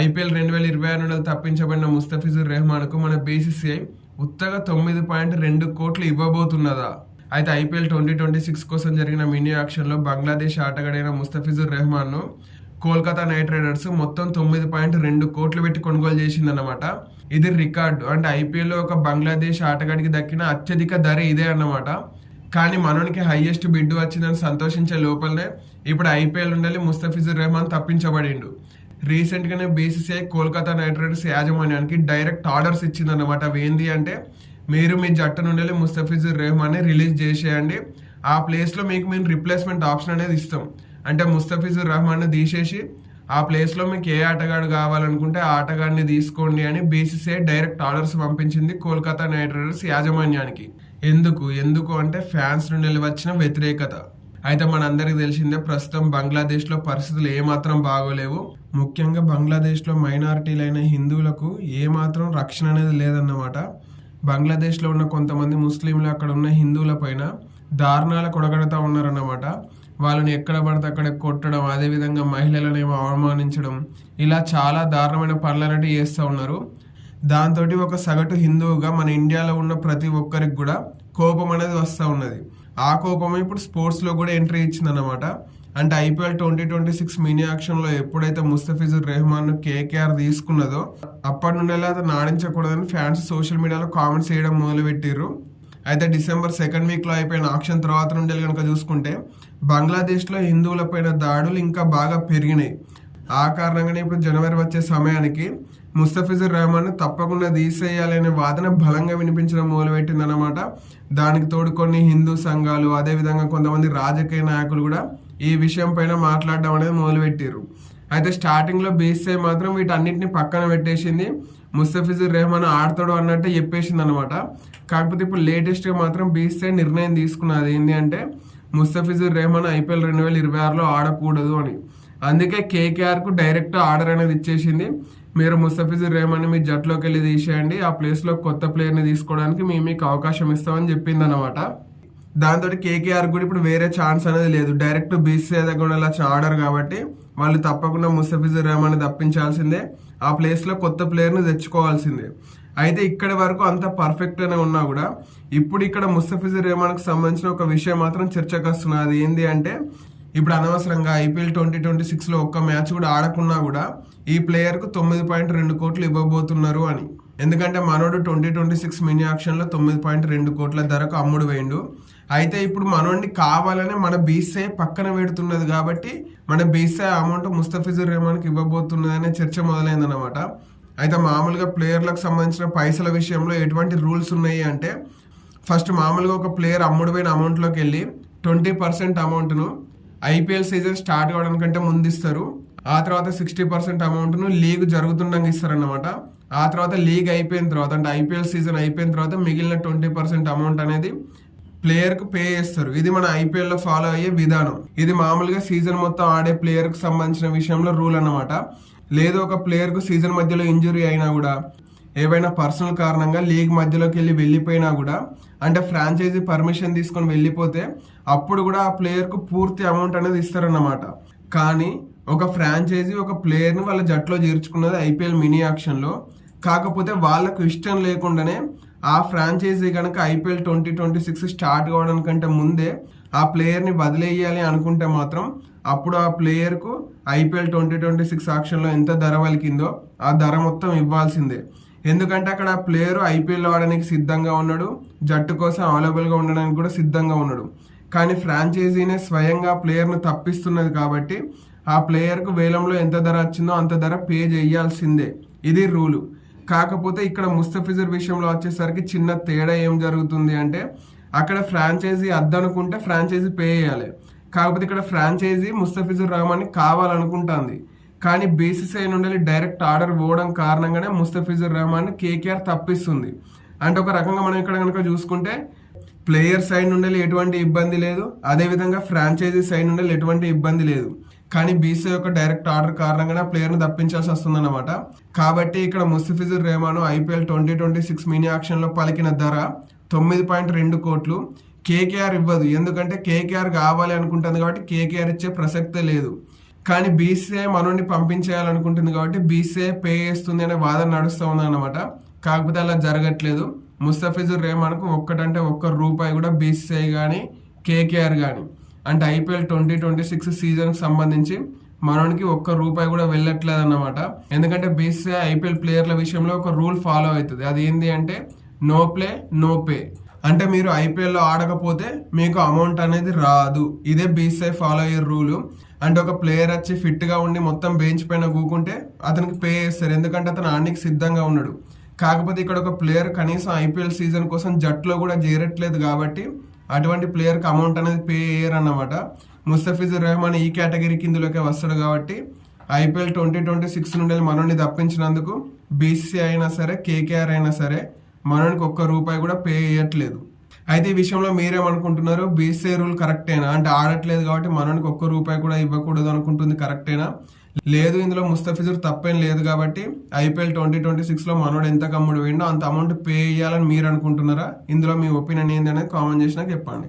IPL రెండు వేల ఇరవై ఆరు నెలలు తప్పించబడిన ముస్తఫిజుర్ రెహమాన్కు మన బీసీసీఐ ఉత్తగా తొమ్మిది పాయింట్ రెండు కోట్లు ఇవ్వబోతున్నదా? అయితే ఐపీఎల్ ట్వంటీ ట్వంటీ సిక్స్ కోసం జరిగిన మినీ యాక్షన్లో బంగ్లాదేశ్ ఆటగాడైన ముస్తఫిజుర్ రెహమాన్ను కోల్కతా నైట్ రైడర్స్ మొత్తం తొమ్మిది పాయింట్ రెండు కోట్లు పెట్టి కొనుగోలు చేసిందన్నమాట. ఇది రికార్డు. అంటే ఐపీఎల్లో ఒక బంగ్లాదేశ్ ఆటగాడికి దక్కిన అత్యధిక ధర ఇదే అన్నమాట. కానీ మనోనికి హైయెస్ట్ బిడ్డు వచ్చిందని సంతోషించే లోపలనే ఇప్పుడు ఐపీఎల్ ఉండాలి ముస్తఫిజుర్ రెహమాన్ తప్పించబడిండు. రీసెంట్ గానే బీసీసీఐ కోల్కతా నైట్ రైడర్స్ యాజమాన్యానికి డైరెక్ట్ ఆర్డర్స్ ఇచ్చిందన్నమాట. అవి ఏంది అంటే మీరు మీ జట్టు నుండి ముస్తఫిజుర్ రెహమాన్ రిలీజ్ చేసేయండి. ఆ ప్లేస్లో మీకు మేము రిప్లేస్మెంట్ ఆప్షన్ అనేది ఇస్తాం. అంటే ముస్తఫిజుర్ రెహమాన్ తీసేసి ఆ ప్లేస్లో మీకు ఏ ఆటగాడు కావాలనుకుంటే ఆ ఆటగాడిని తీసుకోండి అని బీసీసీఐ డైరెక్ట్ ఆర్డర్స్ పంపించింది కోల్కతా నైట్ రైడర్స్ యాజమాన్యానికి. ఎందుకు? ఎందుకు అంటే ఫ్యాన్స్ నుండి వచ్చిన వ్యతిరేకత. అయితే మనందరికీ తెలిసిందే ప్రస్తుతం బంగ్లాదేశ్లో పరిస్థితులు ఏమాత్రం బాగోలేవు. ముఖ్యంగా బంగ్లాదేశ్లో మైనారిటీలైన హిందువులకు ఏమాత్రం రక్షణ అనేది లేదన్నమాట. బంగ్లాదేశ్లో ఉన్న కొంతమంది ముస్లింలు అక్కడ ఉన్న హిందువుల పైన దారుణాల కొడగడతా ఉన్నారన్నమాట. వాళ్ళని ఎక్కడ పడితే అక్కడ కొట్టడం అదేవిధంగా మహిళలనేమో అవమానించడం ఇలా చాలా దారుణమైన పనులు చేస్తూ ఉన్నారు. దాంతో ఒక సగటు హిందువుగా మన ఇండియాలో ఉన్న ప్రతి ఒక్కరికి కూడా కోపం అనేది వస్తూ ఉన్నది. ఆ కోపం ఇప్పుడు స్పోర్ట్స్లో కూడా ఎంట్రీ ఇచ్చిందనమాట అంటే IPL twenty twenty six mini యాక్షన్లో ఎప్పుడైతే ముస్తఫిజుర్ రెహమాన్ కేకేఆర్ తీసుకున్నదో అప్పటి నుండి అతను ఆడించకూడదని ఫ్యాన్స్ సోషల్ మీడియాలో కామెంట్స్ చేయడం మొదలుపెట్టిర్రు. అయితే డిసెంబర్ సెకండ్ వీక్లో అయిపోయిన ఆక్షన్ తర్వాత నుండి కనుక చూసుకుంటే బంగ్లాదేశ్లో హిందువులపైన దాడులు ఇంకా బాగా పెరిగినాయి. ఆ కారణంగానే ఇప్పుడు జనవరి వచ్చే సమయానికి ముస్తఫిజుర్ రెహమాన్ తప్పకుండా తీసేయాలనే వాదన బలంగా వినిపించడం మొదలుపెట్టిందన్నమాట. దానికి తోడు కొన్ని హిందూ సంఘాలు అదేవిధంగా కొంతమంది రాజకీయ నాయకులు కూడా ఈ విషయం పైన మాట్లాడడం అనేది మొదలుపెట్టారు అయితే స్టార్టింగ్లో బీసీఐ మాత్రం వీటన్నిటిని పక్కన పెట్టేసింది. ముస్తఫిజుర్ రెహమాన్ ఆడతాడు అన్నట్టే చెప్పేసింది అనమాట కాకపోతే ఇప్పుడు లేటెస్ట్గా మాత్రం బీసీఐ నిర్ణయం తీసుకున్నది ఏంటి అంటే ముస్తఫిజుర్ రెహమాన్ ఐపీఎల్ రెండు వేల ఇరవై ఆరులో ఆడకూడదు అని. అందుకే కేకేఆర్కు డైరెక్ట్ ఆర్డర్ అనేది ఇచ్చేసింది. మీరు ముస్తఫిజుర్ రేమని మీ జట్లోకి వెళ్ళి తీసేయండి ఆ ప్లేస్లో కొత్త ప్లేయర్ని తీసుకోవడానికి మేము మీకు అవకాశం ఇస్తామని చెప్పింది అనమాట దాంతో కేకేఆర్ కూడా ఇప్పుడు వేరే ఛాన్స్ అనేది లేదు. డైరెక్ట్ బీసీఐ దగ్గర ఇలా ఆర్డర్ కాబట్టి వాళ్ళు తప్పకుండా ముస్తఫిజుర్ రెహమాన్ తప్పించాల్సిందే. ఆ ప్లేస్లో కొత్త ప్లేయర్ని తెచ్చుకోవాల్సిందే. అయితే ఇక్కడి వరకు అంత పర్ఫెక్ట్గానే ఉన్నా కూడా ఇప్పుడు ఇక్కడ ముస్తఫిజుర్ రెహమాన్ సంబంధించిన ఒక విషయం మాత్రం చర్చకు వస్తున్నది. అది ఏంది అంటే ఇప్పుడు అనవసరంగా ఐపీఎల్ ట్వంటీ ట్వంటీ సిక్స్లో ఒక్క మ్యాచ్ కూడా ఆడకున్నా కూడా ఈ ప్లేయర్కు తొమ్మిది పాయింట్ రెండు కోట్లు ఇవ్వబోతున్నారు అని. ఎందుకంటే మనోడు ట్వంటీ ట్వంటీ సిక్స్ మినీ ఆక్షన్లో తొమ్మిది పాయింట్ రెండు కోట్ల ధరకు అమ్ముడు వేయండు. అయితే ఇప్పుడు మనోడిని కావాలనే మన బీసీఐ పక్కన పెడుతున్నది కాబట్టి మన బీసీఐ అమౌంట్ ముస్తఫిజుర్ రెహమాన్కి ఇవ్వబోతున్నది అనే చర్చ మొదలైందనమాట అయితే మామూలుగా ప్లేయర్లకు సంబంధించిన పైసల విషయంలో ఎటువంటి రూల్స్ ఉన్నాయి అంటే ఫస్ట్ మామూలుగా ఒక ప్లేయర్ అమ్ముడు పోయిన అమౌంట్లోకి వెళ్ళి ట్వంటీ పర్సెంట్ అమౌంట్ను ఐపీఎల్ సీజన్ స్టార్ట్ కావడానికంటే ముందు ఇస్తారు. ఆ తర్వాత సిక్స్టీ పర్సెంట్ అమౌంట్ను లీగ్ జరుగుతుండగా ఇస్తారన్నమాట. ఆ తర్వాత లీగ్ అయిపోయిన తర్వాత అంటే ఐపీఎల్ సీజన్ అయిపోయిన తర్వాత మిగిలిన ట్వంటీ పర్సెంట్ అమౌంట్ అనేది ప్లేయర్కు పే చేస్తారు. ఇది మన ఐపీఎల్లో ఫాలో అయ్యే విధానం. ఇది మామూలుగా సీజన్ మొత్తం ఆడే ప్లేయర్కు సంబంధించిన విషయంలో రూల్ అన్నమాట. లేదు ఒక ప్లేయర్కు సీజన్ మధ్యలో ఇంజురీ అయినా కూడా ఏవైనా పర్సనల్ కారణంగా లీగ్ మధ్యలోకి వెళ్ళి వెళ్ళిపోయినా కూడా అంటే ఫ్రాంచైజీ పర్మిషన్ తీసుకొని వెళ్ళిపోతే అప్పుడు కూడా ఆ ప్లేయర్కు పూర్తి అమౌంట్ అనేది ఇస్తారన్నమాట. కానీ ఒక ఫ్రాంచైజీ ఒక ప్లేయర్ని వాళ్ళ జట్లో చేర్చుకున్నది ఐపీఎల్ మినీ యాక్షన్లో కాకపోతే వాళ్ళకు ఇష్టం లేకుండానే ఆ ఫ్రాంచైజీ కనుక IPL twenty twenty six start కావడానికంటే ముందే ఆ ప్లేయర్ని వదిలేయాలి అనుకుంటే మాత్రం అప్పుడు ఆ ప్లేయర్కు ఐపీఎల్ ట్వంటీ ట్వంటీ సిక్స్ ఆక్షన్లో ఎంత ధర వలికిందో ఆ ధర మొత్తం ఇవ్వాల్సిందే. ఎందుకంటే అక్కడ ఆ ప్లేయర్ ఐపీఎల్ ఆడడానికి సిద్ధంగా ఉన్నాడు జట్టు కోసం అవైలబుల్గా ఉండడానికి కూడా సిద్ధంగా ఉన్నాడు. కానీ ఫ్రాంచైజీనే స్వయంగా ప్లేయర్ను తప్పిస్తున్నది కాబట్టి ఆ ప్లేయర్కు వేలంలో ఎంత ధర వచ్చిందో అంత ధర పే చేయాల్సిందే. ఇది రూలు. కాకపోతే ఇక్కడ ముస్తఫిజర్ విషయంలో వచ్చేసరికి చిన్న తేడా ఏం జరుగుతుంది అంటే అక్కడ ఫ్రాంచైజీ అద్దనుకుంటే ఫ్రాంచైజీ పే చేయాలి. కాకపోతే ఇక్కడ ఫ్రాంచైజీ ముస్తఫిజుర్ రహమాన్ కావాలనుకుంటుంది. కానీ బీసీసీఐ నుండి డైరెక్ట్ ఆర్డర్ పోవడం కారణంగానే ముస్తఫిజుర్ రహమాన్ కేకేఆర్ తప్పిస్తుంది. అంటే ఒక రకంగా మనం ఇక్కడ కనుక చూసుకుంటే ప్లేయర్ సైడ్ నుండి ఎటువంటి ఇబ్బంది లేదు. అదేవిధంగా ఫ్రాంచైజీ సైడ్ నుండి ఎటువంటి ఇబ్బంది లేదు. కానీ బీసీ యొక్క డైరెక్ట్ ఆర్డర్ కారణంగానే ప్లేయర్ను తప్పించాల్సి వస్తుందన్నమాట. కాబట్టి ఇక్కడ Mustafizur Rahman IPL twenty twenty six mini ఆక్షన్లో పలికిన ధర తొమ్మిది పాయింట్ రెండు కోట్లు. కేకేఆర్ ఇవ్వదు. ఎందుకంటే కేకేఆర్ కావాలి అనుకుంటుంది కాబట్టి కేకేఆర్ ఇచ్చే ప్రసక్తే లేదు. కానీ బీసీఐ మనోడిని పంపించేయాలనుకుంటుంది కాబట్టి బీసీఐ పే చేస్తుంది అనే వాదన నడుస్తూ ఉందన్నమాట. కాకపోతే అలా జరగట్లేదు. ముస్తఫిజుర్ రేమాన్కు ఒక్కటంటే ఒక్క రూపాయి కూడా బీసీఐ కానీ కేకేఆర్ కానీ అంటే ఐపీఎల్ ట్వంటీ ట్వంటీ సిక్స్ సీజన్కి సంబంధించి మనోనికి ఒక్క రూపాయి కూడా వెళ్ళట్లేదు అన్నమాట ఎందుకంటే బీసీఐ ఐపీఎల్ ప్లేయర్ల విషయంలో ఒక రూల్ ఫాలో అవుతుంది. అది ఏంటి అంటే నో ప్లే నో పే. అంటే మీరు ఐపీఎల్లో ఆడకపోతే మీకు అమౌంట్ అనేది రాదు. ఇదే బీసీఐ ఫాలో అయ్యే రూలు. అంటే ఒక ప్లేయర్ వచ్చి ఫిట్గా ఉండి మొత్తం బెంచ్ పైన కూకుంటే అతనికి పే చేస్తారు. ఎందుకంటే అతను ఆడడానికి సిద్ధంగా ఉన్నాడు. కాకపోతే ఇక్కడ ఒక ప్లేయర్ కనీసం ఐపీఎల్ సీజన్ కోసం జట్టులో కూడా చేరట్లేదు కాబట్టి అటువంటి ప్లేయర్కి అమౌంట్ అనేది పే చేయరు అన్నమాట ముస్తఫిజుర్ రెహమాన్ ఈ కేటగిరీ కిందలోకి వస్తాడు కాబట్టి ఐపీఎల్ ట్వంటీ ట్వంటీ సిక్స్ నుండి మనోని తప్పించినందుకు బీసీసీ అయినా సరే కేకేఆర్ అయినా సరే మనోనికి ఒక్క రూపాయి కూడా పే చేయట్లేదు అయితే ఈ విషయంలో మీరేమనుకుంటున్నారు? బీసీఐ రూల్ కరెక్టేనా అంటే ఆడట్లేదు కాబట్టి మనోనికి ఒక్క రూపాయి కూడా ఇవ్వకూడదు అనుకుంటుంది కరెక్టేనా లేదు ఇందులో ముస్తఫిజుర్ తప్పేం లేదు కాబట్టి ఐపీఎల్ ట్వంటీ ట్వంటీ సిక్స్లో మనోడు ఎంత కమ్ముడు వేయండో అంత అమౌంట్ పే చేయాలని మీరు అనుకుంటున్నారా? ఇందులో మీ ఒపీనియన్ ఏంది అనేది కామెంట్ చేసినా చెప్పండి.